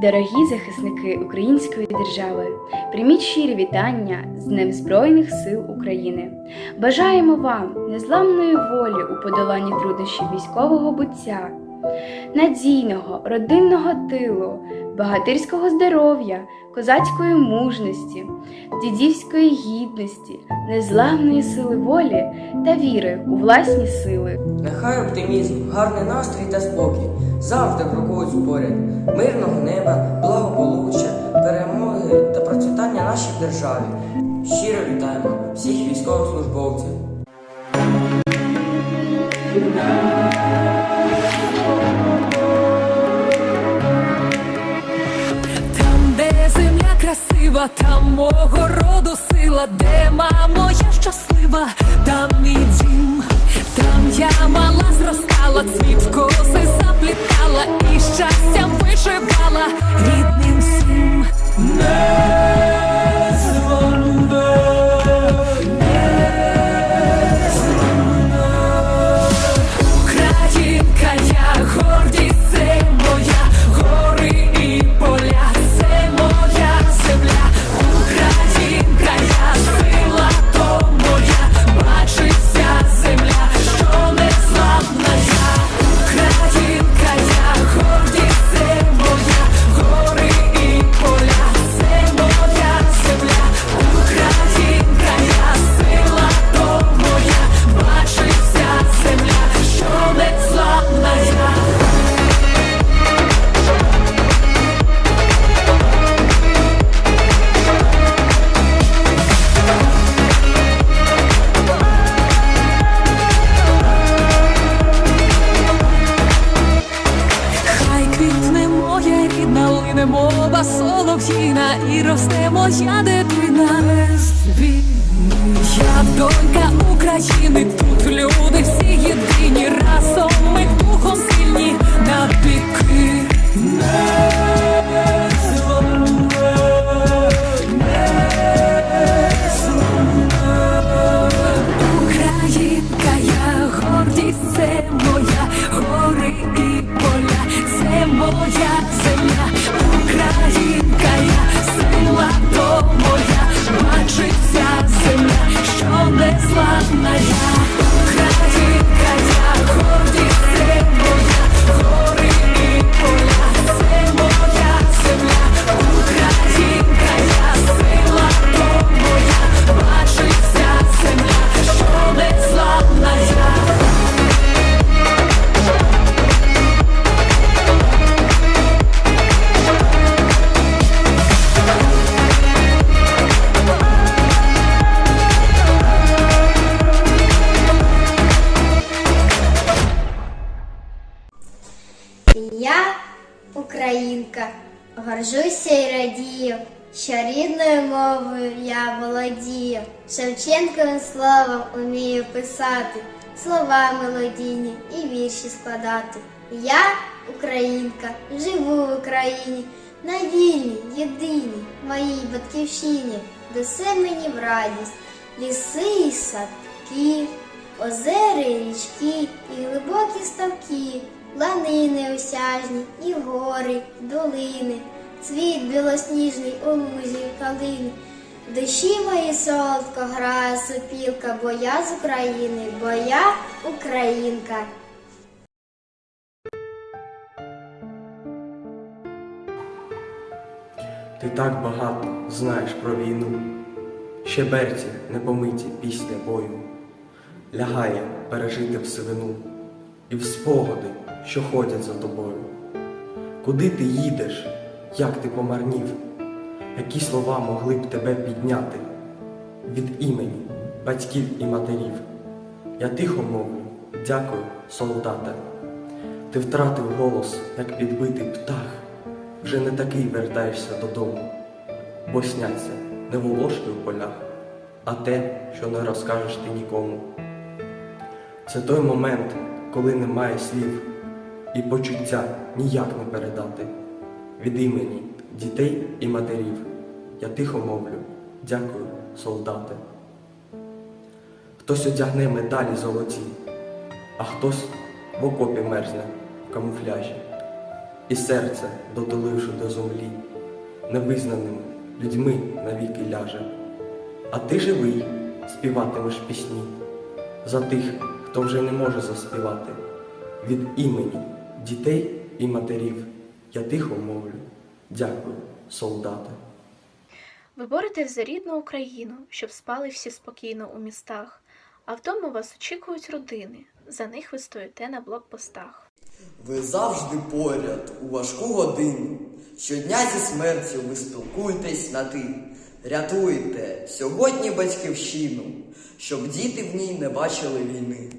Дорогі захисники української держави, прийміть щирі вітання з Днем Збройних сил України. Бажаємо вам незламної волі у подоланні труднощів військового буття, надійного родинного тилу, багатирського здоров'я, козацької мужності, дідівської гідності, незламної сили волі та віри у власні сили. Нехай оптимізм, гарний настрій та спокій завжди крокують поряд, мирного неба, благополуччя, перемоги та процвітання нашій державі. Щиро вітаємо всіх військовослужбовців. Красива, там мого роду сила, де мамо я щаслива, там мій дім, там я мала зростала, цвіт мова солов'їна і росте моя дитина. Я донька України, тут люди всі єдині, разом ми духом сильні українка, горжуся і радію, що рідною мовою я володію. Шевченковим словом умію писати, слова мелодійні і вірші складати. Я українка, живу в Україні, на вільній, єдиній моїй батьківщині, де все мені в радість, ліси і садки, озери, і річки і глибокі ставки, лани неосяжні, і гори, долини, цвіт білосніжний у лузі калини. Душі мої солодко грає сопілка, бо я з України, бо я українка. Ти так багато знаєш про війну, ще берці непомиті після бою, лягає пережити в сивину і в спогади, що ходять за тобою. Куди ти їдеш, як ти помарнів, які слова могли б тебе підняти від імені батьків і матерів. Я тихо мовлю, дякую, солдате. Ти втратив голос, як підбитий птах, вже не такий вертаєшся додому, бо сняться не волошки в полях, а те, що не розкажеш ти нікому. Це той момент, коли немає слів, і почуття ніяк не передати. Від імені дітей і матерів я тихо мовлю, дякую, солдати. Хтось одягне медалі золоті, а хтось в окопі мерзне в камуфляжі. і серце дотуливши до землі, невизнаними людьми навіки ляже. А ти живий, співатимеш пісні за тих, хто вже не може заспівати. Від імені дітей і матерів я тихо мовлю. Дякую, солдати. Ви боретесь за рідну Україну, щоб спали всі спокійно у містах, а вдома вас очікують родини. За них ви стоїте на блокпостах. Ви завжди поряд у важку годину. Щодня зі смертю ви спілкуєтесь на ти. Рятуєте сьогодні батьківщину, щоб діти в ній не бачили війни.